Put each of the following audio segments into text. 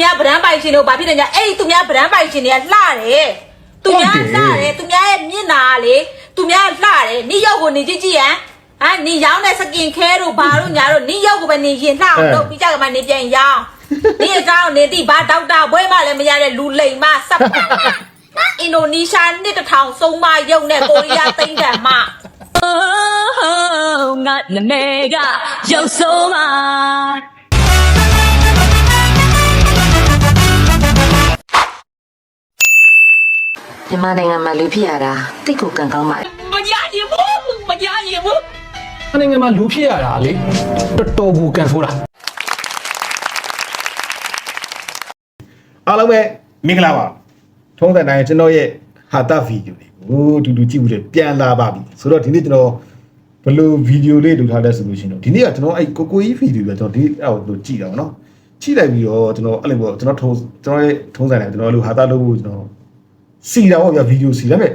များဗရန်ပိုင်ရှင်တို့ဘာဖြစ်နေကြအဲ့ဒီသူများဗရန်ပိုင်ရှင်တွေကလှတယ်သူများလှတယ်သူများရဲ့မျက်နာကလေသူများလှတယ်နေရောက်ကိုနေကြည့်ကြည့်ရန်ဟာနေရောင်းတဲ့စကင်ခဲတို့ဘာတို့ညာတို့နေရောက်ကိုပဲနေရင်လှအောင်လုပ်ပြီးကြကမှနေပြန်ရောင်းနေအကြောင်းနေတိဘာဒေါက်တာဘွဲမှလည်းမရတဲ့လူလိမ်မစပ်ပါအင်ဒိုနီးရှားနှစ်တစ်ထောင်ဆုံးမရုံနဲ့ကိုရီးယားသိန်းတန်မှ Oh, ငါနာမည်ကရုပ်ဆိုးမှာ မြန်မာနိုင်ငံမှာလူဖြစ်ရတာတိတ်ကိုကံကောင်းပါတယ်မရရင်ဘူးမရရင်ဘူး။နိုင်ငံမှာလူဖြစ်ရတာလေတော်တော်ကိုကန်ဆိုးတာအားလုံးပဲမင်္ဂလာပါထုံးစံတိုင်းကျွန်တော်ရဲ့ဟာတာဗီဒီယိုတွေကိုအတူတူကြည့်ဖို့လေပြန်လာပါပြီဆိုတော့ဒီနေ့ကျွန်တော်ဘယ်လိုဗီဒီယိုလေးလုပ်ထားလဲဆိုလို့ရှိရင်တော့ဒီနေ့ကကျွန်တော်အဲ့ကိုကိုကြီးဗီဒီယိုပဲကျွန်တော်ဒီအဲ့ကိုကြည့်တာပေါ့နော်ကြည့်လိုက်ပြီးတော့ကျွန်တော်အဲ့လိုပေါ့ကျွန်တော်ထုံးကျွန်တော်ရဲ့ထုံးစံတိုင်းကျွန်တော်အဲ့လိုဟာတာလုပ်ဖို့ကျွန်တော် စီတာပေါ့ဗျာဗီဒီယိုစီဒါပေမဲ့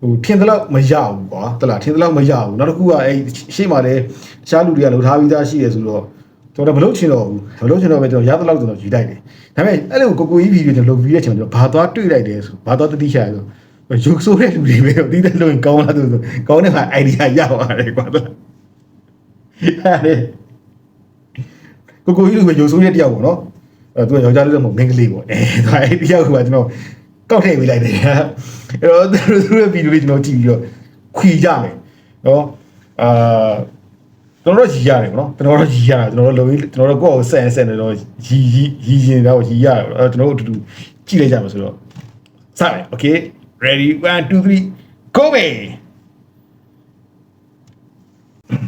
ဟိုထင်တယ်လို့မရဘူးကွာတလားထင်တယ်လို့မရဘူးနောက်တစ်ခုကအဲ့ရှေ့မှာလည်းတခြားလူတွေကလှုပ်ထားပြီးသားရှိရဆိုတော့ကျွန်တော်မလုပ်ချင်တော့ဘူးမလုပ်ချင်တော့ပဲကျွန်တော်ရသလောက်ကျွန်တော်ယူလိုက်တယ်ဒါပေမဲ့အဲ့လိုကိုကိုကြီးဗီဒီယိုကျွန်တော်လုပ်ပြီးတဲ့အချိန်မှာကျွန်တော်ဘာသွားတွေ့လိုက်တယ်ဆိုဘာသွားတတိချရဆိုရုပ်ဆိုးတဲ့လူတွေပဲတီးတဲ့လို့ကောင်းလားဆိုကောင်းတဲ့မှာ idea ရပါတယ်ကွာတလားအဲ့ကိုကိုကြီးလိုပဲရုပ်ဆိုးတဲ့တယောက်ပေါ့နော်အဲသူကယောက်ျားလေးတော့မဟုတ်မိန်းကလေးပေါ့အဲဒါအဲ့တယောက်ကကျွန်တော် ကောက်ထည့်ပေးလိုက်တယ်အဲ့တော့သူတို့ရဲ့ဗီဒီယိုလေးကျွန်တော်ကြည့်ပြီးတော့ခွေကြမယ်နော်အာကျွန်တော်တို့ရီရတယ်ပေါ့နော်ကျွန်တော်တို့ရီရတာကျွန်တော်တို့လုံကျွန်တော်တို့ကိုယ့်ကိုဆက်ဆက်နေတော့ရီရီရီရင်တော့ရီရတယ်အဲ့ကျွန်တော်တို့အတူတူကြည့်လိုက်ကြမှာဆိုတော့စမယ် okay ready 1 2 3 go baby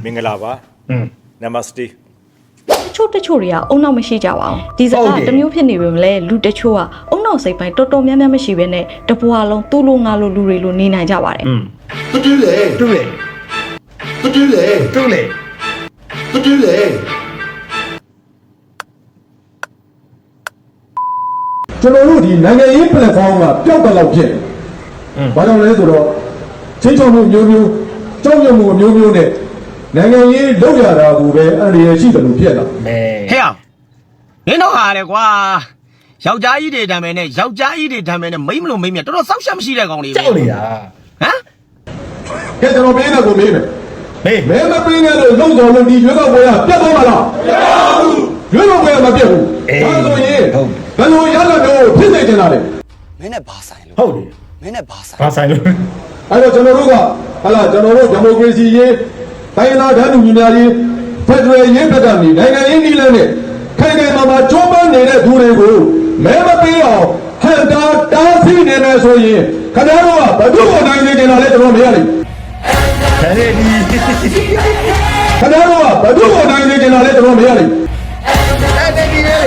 မင်္ဂလာပါอืม namaste တချို့တချို့တွေကအုံနောက်မရှိကြပါဘူးဒီစကားတမျိုးဖြစ်နေပေမဲ့လူတချို့ကအုံနောက်စိတ်ပိုင်းတော်တော်များများမရှိဘဲနဲ့တပွားလုံးသူ့လိုငါလိုလူတွေလိုနေနိုင်ကြပါတယ်တူးလေတူးလေတူးလေတူးလေတူးလေကျွန်တော်တို့ဒီနိုင်ငံရေး platform ကပျောက်တော့ဖြစ်ဘာကြောင့်လဲဆိုတော့ချင်းချုံမှုမျိုးမျိုးကြောက်ရွံ့မှုမျိုးမျိုးနဲ့ နိုင်ငံရေးလောက်ရတာကိုပဲအန္တရာယ်ရှိတယ်လို့ဖြစ်လာမဲဟဲ့အောင်မင်းတော့ဟာလေကွာယောက်ျားကြီးတွေတံမယ်နဲ့ယောက်ျားကြီးတွေတံမယ်နဲ့မိမလို့မိမမြတော်တော်စောက်ရှက်မရှိတဲ့ကောင်တွေပဲကြောက်နေတာဟမ်။ကဲကျွန်တော်ပေးတဲ့ကိုမေးမယ်မေး။မဲမပေးနဲ့လို့လုံတော်လို့ဒီရွေးကောက်ပွဲကပြတ်သွားမှာလား။မပြတ်ပါဘူး။ရွေးကောက်ပွဲကမပြတ်ဘူး။ဒါဆိုရင်ဘယ်လိုရလဒ်မျိုးဖြစ်နေကြတာလဲမင်းနဲ့ဘာဆိုင်လို့ဟုတ်တယ်မင်းနဲ့ဘာဆိုင်ဘာဆိုင်လို့။အဲ့တော့ကျွန်တော်တို့ကဟာလာကျွန်တော်တို့ဒီမိုကရေစီရေး တိုင်းနာဓာတ်လူမျိုးများရေးဖက်ဒရယ်ရေးပတ်တာနေနိုင်ငံရေးနည်းလမ်းနဲ့ခိုင်ခိုင်မာမာချိုးပန်းနေတဲ့သူတွေကိုမဲမပေးအောင်ဟန်တာတားဆီးနေမယ်ဆိုရင်ခင်ဗျားတို့ကဘယ်သူ့ကိုနိုင်နေကြတာလဲကျွန်တော်မရလိမ့်ဟဲ့ဒီခင်ဗျားတို့ကဘယ်သူ့ကိုနိုင်နေကြတာလဲကျွန်တော်မရလိမ့်အဲ့ဒီလေ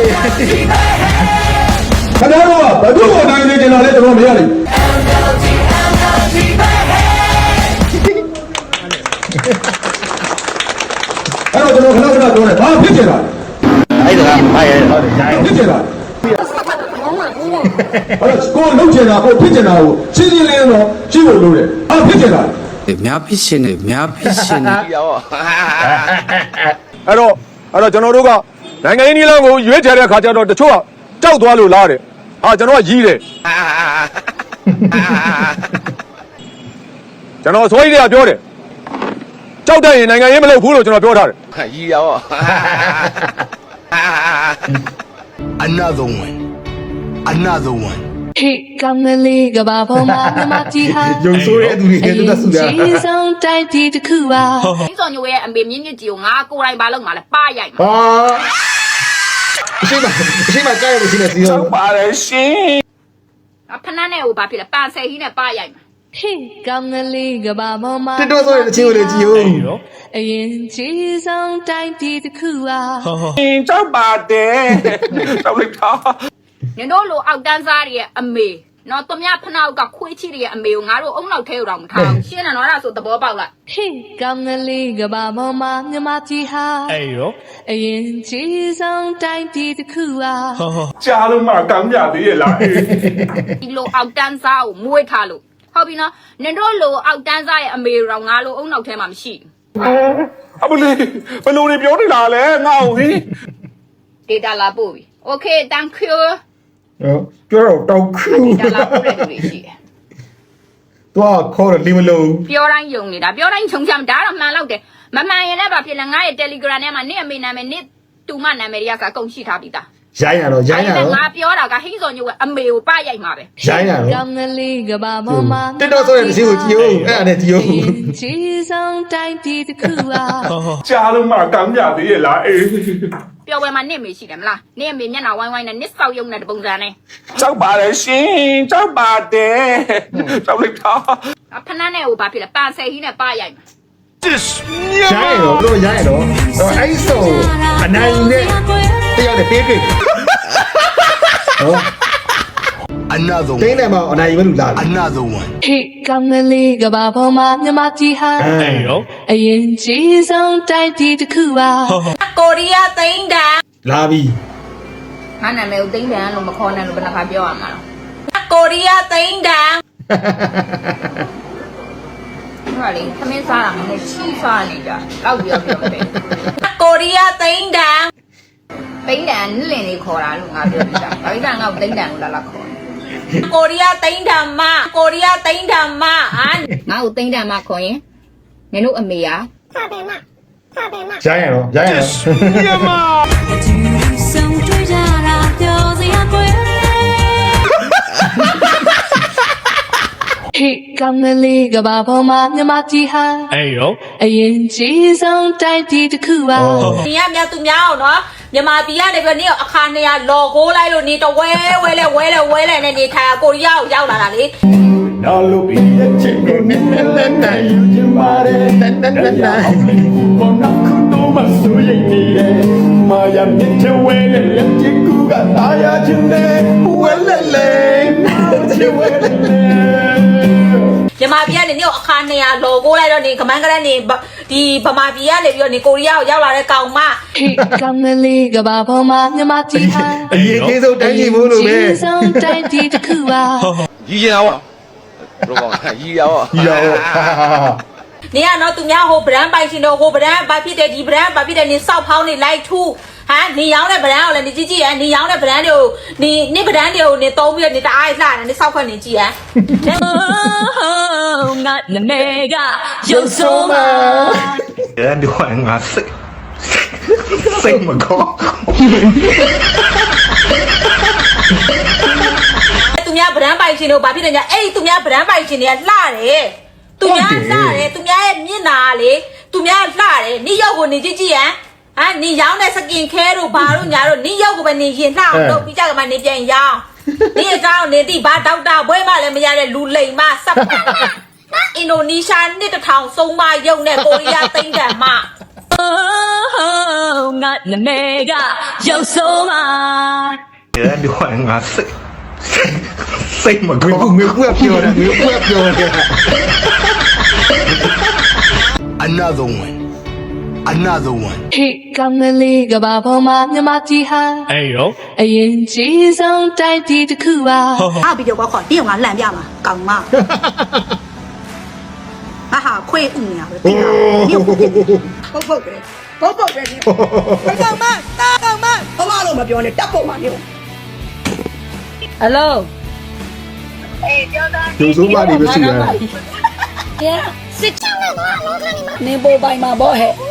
ခင်ဗျားတို့ကဘယ်သူ့ကိုနိုင်နေကြတာလဲကျွန်တော်မရလိမ့် အဲ့တော့ကျွန်တော်ခဏခဏပြောတယ်ဘာဖြစ်ကြတာလဲအဲ့ဒါဘာရဲ့ဟုတ်တယ်ရိုင်းဖြစ်ကြတာအဲ့တော့ကိုလုံးချင်တာကိုဖြစ်ချင်တာကိုချင်းချင်းလေးတော့ကြည့်ဖို့လိုတယ်အာဖြစ်ချင်တာများဖြစ်ရှင်နေများဖြစ်ရှင်နေအဲ့တော့အဲ့တော့ကျွန်တော်တို့ကနိုင်ငံရေးနည်းလမ်းကိုရွေးချယ်တဲ့အခါကျတော့တချို့ကကြောက်သွားလို့လားတဲ့ဟာကျွန်တော်ကရီးတယ်ကျွန်တော်ဆိုရီးတွေကပြောတယ် ကြောက်တဲ့ရင်နိုင်ငံရေးမလုပ်ဘူးလို့ကျွန်တော်ပြောထားတယ် ရီရော Another one Another one ဟေးကောင်းကလေးကဘာပေါ်မှာမြမကြီးဟာရုံဆိုးတဲ့သူတွေတက်တက်ဆူတာကြီးဆုံးတိုက်တီတစ်ခုပါ။ဒီစော်ညိုရဲ့အမေမြင့်မြင့်ကြီးကိုငါကိုယ်တိုင်ပါလို့ငါလည်းပါရိုက်မှာဟာအရှိမအရှိမကြိုက်ရမရှိနဲ့စီရော ပါတယ်ရှင်။ငါဖနန်းနဲ့ဟိုဘာဖြစ်လဲပန်ဆယ်ဟီးနဲ့ပါရိုက်မှာ ဟေးကောင်းကလေးကဘာပေါ်မှာတစ်တော့ဆိုရင်အချင်းကိုလေကြည့်ဦးအရင်ကြီးဆုံးတိုက်တီတစ်ခုပါကြောက်ပါတယ်ကြောက်လိုက်တာ။နင်တို့လိုအောက်တန်းစားတွေရဲ့အမေနော်တမဖနာကခွေးချီတွေရဲ့အမေကိုငါတို့အုံနောက်ထဲတော့မထားဘူး။ရှင်းတယ်နော်အဲ့ဒါဆိုသဘောပေါက်လားဟေးကောင်းကလေးကဘာပေါ်မှာမြမကြီးဟာအဲ့ရောအရင်ကြီးဆုံးတိုက်တီတစ်ခုပါကြားလို့မှကောင်းကြသေးရဲ့လား။ဒီလိုအောက်တန်းစားကိုမွေးထားလို့ ဟုတ်ပြီနော်။နင်တို့လိုအောက်တန်းစားရဲ့အမေတော့ငါလိုအုံနောက်ထဲမှာမရှိဘူးအမလေးဘယ်လိုနေပြောနေလားလဲငါ့ကိုဟင်း။ data လာပို့ပြီ။ Okay thank you ဟောပြောတော့တောက်ခူဒါလာပို့တဲ့လူတွေရှိတယ်တော့ခေါ်တော့လီမလုံးပြောတိုင်းယုံနေတာပြောတိုင်းချုံချမ်းဒါတော့မှန်တော့တယ်မမှန်ရင်လည်းဗာဖြစ်လဲငါရဲ့ Telegram ထဲမှာနေ့အမေနာမည်နေ့တူမနာမည်တွေကအကုန်ရှိထားပြီးသား ရိုင်းရတော့ရိုင်းရတော့ငါပြောတာကဟိစော်ညိုကအမေကိုပရိုက်မှာပဲရိုင်းရတော့ကောင်းကလေးကဘာပေါ်မှာတက်တော့ဆိုတဲ့တရှိကိုကြည့်ဦးအဲ့ဒါနဲ့ကြည့်ဦးချီဆောင်တိုင်းပြည်တစ်ခုဟာကြားလို့မှကမ်းကြသေးရဲ့လားအေးပြောပွဲမှာနေ့အမေရှိတယ်မလားနေ့အမေမျက်နှာဝိုင်းဝိုင်းနဲ့နှစ်ဆောက်ယုံတဲ့ပုံစံနဲ့ကြောက်ပါတယ်ရှင်ကြောက်ပါတယ်ကြောက်လိုက်တာဖနန်းနဲ့ဟိုဘာဖြစ်လဲပန်ဆယ်ဟီးနဲ့ပရိုက်မှာရိုင်းရတော့တို့ရိုင်းရတော့အဲ့ဆိုအနိုင်နဲ့တ ယောက်နဲ့ပေးတွေ့ဟော Another တင်းတယ်မအနိုင်ပဲလူလာ Another one. ဟေ့ကောင်းကလေးကဘာပေါ်မှာမြမကြီးဟာအဲ့ရော အရင်ကြီးဆုံးတိုင်းပြည်တစ်ခုဟာကိုရီးယားသိန်းတန်လာပြီငါနာမည်ကိုသိမ့်တယ်လို့မခေါ်နဲ့လို့ဘယ်နှခါပြောရမှာလဲကိုရီးယားသိန်းတန်ဟုတ်လေသမင်းစားတာမဟုတ်ချီစားနေကြတောက်ပြီးတော့ပြောမယ်ကိုရီးယားသိန်းတန် သိမ့်တယ်နစ်လင်လေးခေါ်တာလို့ငါပြောနေတာဒါပေမဲ့ငါ့ကိုသိမ့်တယ်လို့လာလာခေါ်ကိုရီးယားသိန်းတန်မကိုရီးယားသိန်းတန်မဟာငါ့ကိုသိမ့်တယ်မှခေါ်ရင်နင်တို့အမေကရိုင်းရတော့ရိုင်းရတော့ဟေ့ကောင်းကလေးကဘာပေါ်မှာမြမကြီးဟာအဲ့ရောအရင်ကြီးဆုံးတိုင်းပြည်တစ်ခုဟာနေရမြတ်သူများအောင်နော် မြန်မာပြည်ကနေပြီးနေအခါနေရလော်ကိုးလိုက်လို့နေတော့ဝဲဝဲလဲဝဲလဲဝဲလဲနဲ့နေထိုင်ကိုရီးယားကိုရောက်လာတာလေနောက်လို့ပြီးရဲ့ချစ်ကိုနည်းနည်းနဲ့နိုင်ယူချင်ပါတယ်တန်တန်တန်တန်ဘောနခုတော့မဆိုရင်နေရဲ့မာယာမြစ်ချဝဲရဲ့လက်ချစ်ကူကတာယာချင်တယ်ဝဲလဲလဲချစ်ဝဲလဲလဲ မြန်မာပြည်ကနေနေအခါနေရလော်ကိုးလိုက်တော့နေကမန်းကလေးနေဒီဗမာပြည်ကနေပြီးတော့နေကိုရီးယားကိုရောက်လာတဲ့ကောင်မဟေ့ကောင်းကလေးကဘာပေါ်မှာမြမကြီးဟာအရင်ကြီးဆုံးတိုင်းကြီးဘူးလို့ပဲကြီးဆုံးတိုင်းပြည်တစ်ခုဟာရည်ရအောင်ဘယ်လိုကောင်းလဲရည်ရအောင်ကြီးရောနေရနော်သူများဟိုဗရန်ပိုင်ရှင်တော့ဟိုဗရန်ဘာဖြစ်တယ်ဒီဗရန်ဘာဖြစ်တယ်နေစောက်ဖောင်းနေလိုက်ထူး ဟမ်နေရောင်းတဲ့ဗရန်ကိုလည်းနေကြည့်ကြည့်ရနေရောင်းတဲ့ဗရန်တွေကိုနေနေဗရန်တွေကိုနေသုံးပြီးတော့နေတအားလှတယ်နေစောက်ခွက်နေကြည့်ရငါနမေကရုပ်ဆိုးမှာအဲ့ဒီဝိုင်းငါစိတ်စိတ်မကောသူများဗရန်ပိုင်ရှင်တို့ဘာဖြစ်တယ်ညာအဲ့ဒီသူများဗရန်ပိုင်ရှင်တွေကလှတယ်သူများလှတယ်သူများရဲ့မျက်နာလေသူများလှတယ်နေရောက်ကိုနေကြည့်ကြည့်ရ ဟမ်နေရောင်းတဲ့စကင်ခဲတို့ဘာတို့ညာတို့နေရောက်ကိုပဲနေရင်လှအောင်လုပ်ပြီးကြကမှနေပြန်ရောင်းနေအကြောင်းနေတိဘာဒေါက်တာဘွဲမှလည်းမရတဲ့လူလိမ်မစပ်ပါအင်ဒိုနီးရှားနှစ်တစ်ထောင်ဆုံးမယုံတဲ့ကိုရီးယားသိန်းတန်မငါနမေကရုပ်ဆိုးမှာအဲ့ဒီဝိုင်းငါစိတ်စိတ်မငွေကောပုငွေပွက်ပြောတယ်ငွေပွက်ပြောတယ် Another one. Another one. ဟေ့ကောင်းကလေးကဘာပေါ်မှာမြမကြီးဟာအဲ့ရောအရင်ကြီးဆုံးတိုင်းပြည်တစ်ခုဟာအားပြီးတော့ကွာခေါ်တင်းအောင်ငါလှန်ပြမှာကောင်းမဟာဟာခွေးဥနေတာပဲတင်းအောင်ညပုတ်ပုတ်တယ်ပုတ်ပုတ်တယ်ညကောင်းမတာကောင်းမဘာမှတော့မပြောနဲ့တပ်ပုတ်မှာညဟယ်လိုကျိုးစိုးပါနေပဲရှိတယ်နေပိုပိုင်မှာဘောဟဲ့အဲ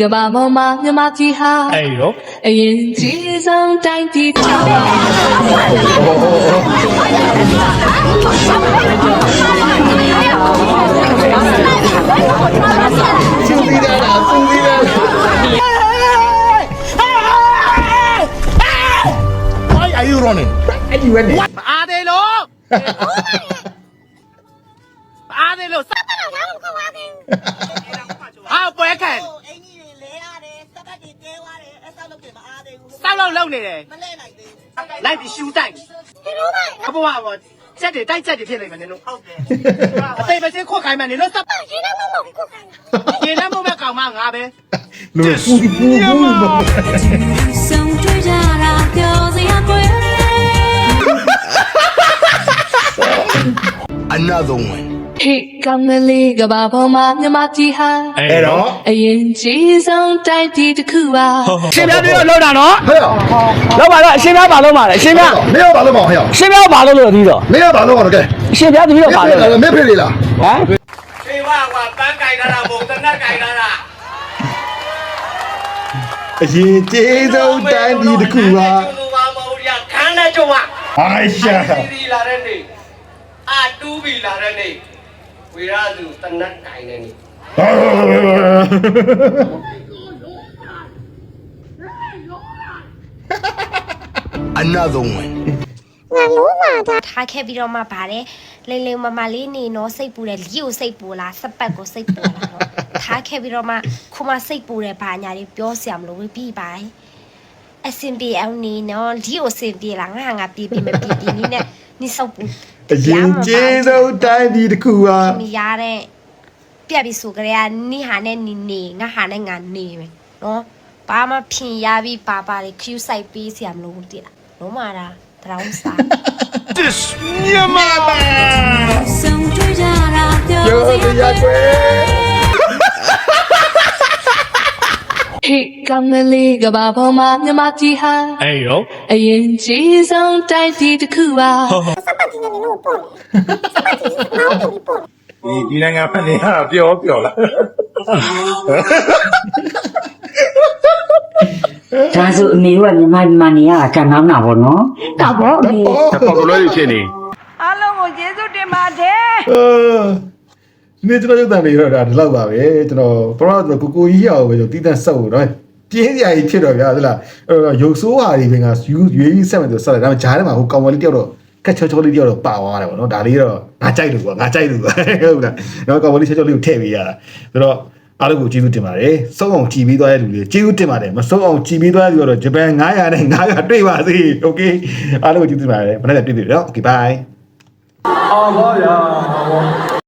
ကဘာပေါ်မှာမြမကြီးဟာအဲ့ရောအရင်ကြီးဆုံးတိုင်းပြည်တစ်ခုဟာစူးစီးတာလားစူးစီးတာ Why are you running အဲ့ဒီဝက်နေ အားသေးလို့အားသေးလို့စားတာလားမကောင်းပါဘူးဟာပွဲခံအင်ကြီးတွေလဲရတယ်စက်တွေတဲသွားတယ်အဆောက်လုပ်တွေမအားသေးဘူးစောက်လုပ်လုပ်နေတယ်မလဲနိုင်သေးဘူးလိုက်ပြီးရှူတိုက်ဒီလိုကဘဝပေါ့စက်တွေတိုက်စက်တွေဖြစ်နေမယ်နင်တို့ဟုတ်တယ်အသေးပဲစခွတ်ခိုင်းမယ်နင်တို့စက်ရေနမ်းမဟုတ်ဘူးခွတ်ခိုင်းရေနမ်းမဟုတ်ပဲကောင်မငါပဲလူပူပူပူ ပူဆုံးတွေ့ကြတာပြောစရာကွယ် Another one. ဟေ့ကောင်းကလေးကဘာပေါ်မှာမြမကြီးဟာအဲ့တော့အရင်ကြီးဆုံးတိုက်ပြည်တစ်ခုပါရှင်ပြပြီးတော့လောက်တာနော်ဟဲ့လောက်ပါတော့အရှင်ပြပါလို့ပါလေအရှင်ပြမင်းကဘာလို့မအောင်ဟဲ့အရှင်ပြပါလို့လို့ပြီးတော့မင်းကဘာလို့အောင်ကဲအရှင်ပြတပြီးတော့ပါလို့မင်းဖေးလေလားဟမ်ေဝကွာပန်းကြိုင်လာတာဘုံတနက်ကြိုင်လာတာအရင်ကျေးဇူးတိုင်းပြည်တစ်ခုပါကျူပါမဟုတ်ရခန်းနဲ့ကျုံပါ အိုင်ရှာ ဒီလာ တဲ့နေ့အာတူးပြီလာတဲ့နေ့ဝေရသူတနက်ကြိုင်တဲ့နေ့ Another one. ငါလုံးမာတာထားခဲ့ပြီးတော့မှပါတယ်လိမ့်လိမ့်မမလေးနေတော့စိတ်ပူတယ်လီကိုစိတ်ပူလားစပတ်ကိုစိတ်ပူလားတော့ထားခဲ့ပြီးတော့မှခုမှစိတ်ပူတယ်ဘာညာလေးပြောစရာမလိုဘူးပြီးပါအစင်ပြေအောင်နေနော်လီကိုစင်ပြေလားငါငါပြေပြေမပြေပြေနီးနဲ့နီးစောက်ပူ အရင်ကျေးဇူးတိုင်းပြည်တစ်ခုပါမရတဲ့ပြက်ပြီးဆိုကြရနီးဟာနဲ့နီနေငါဟာနဲ့ငါနေမယ်နော်ဘာမှဖြင်ရပြီးပါပါလေးခ ्यू ဆိုင်ပေးစရာမလိုဘူးတိလားလုံးမာတာတရောင်းစား This Yamama. ဆုံးတွေ့ကြတာပြောပြောစစရာရာကွယ်ဟေ့ကောင်းကလေးကဘာပေါ်မှာမြမကြီးဟာအဲ့ရောအရင်ကြီးဆုံးတိုက်ပြ ည်တစ်ခုပါဒီဒီနိုင်ငံဖက်နေရတာပြောပြောလားဒါဆိုအမေတို့ကညီမညီမနေရတာကံကောင်းတာပေါ့နော်တောက်ပေါ့အမေပေါက်တော်လေးဖြစ်နေအားလုံးကိုကျေးဇူးတင်ပါတယ်အာဒီနေ့ကျွန်တော်ရုပ်သံလေးတော့ဒါဒီလောက်ပါပဲကျွန်တော်ပထမတော့ကိုကိုကြီးရအောင်ပဲကျွန်တော်တီးတန့်ဆက်ဖို့တော့ပြင်းစရာကြီးဖြစ်တော့ဗျာသလားအဲ့တော့ရုပ်ဆိုးဟာတွေပင်ကယူရွေးဆက်မယ်ဆိုဆက်တယ်ဒါပေမဲ့ဂျားထဲမှာဟိုကောင်မလေးတယောက်တော့ ကက်ချောချောလေးတယောက်တော့ပါသွားတယ်ပေါ့နော်ဒါလေးတော့ငါကြိုက်လို့ပေါ့ငါကြိုက်လို့ပေါ့ဟုတ်လားတော့ကောင်မလေးချောချောလေးကိုထည့်ပေးရတာဆိုတော့အားလုံးကိုကျေးဇူးတင်ပါတယ်စုံအောင်ကြည်ပြီးသွားတဲ့လူတွေကျေးဇူးတင်ပါတယ်မစုံအောင်ကြည်ပြီးသွားတဲ့လူကတော့ဂျပန်900နဲ့900တွေ့ပါစေโอเคအားလုံးကိုကျေးဇူးတင်ပါတယ်မနေ့ကတွေ့ပြီနော်โอเค bye အောင်ပါဗျာ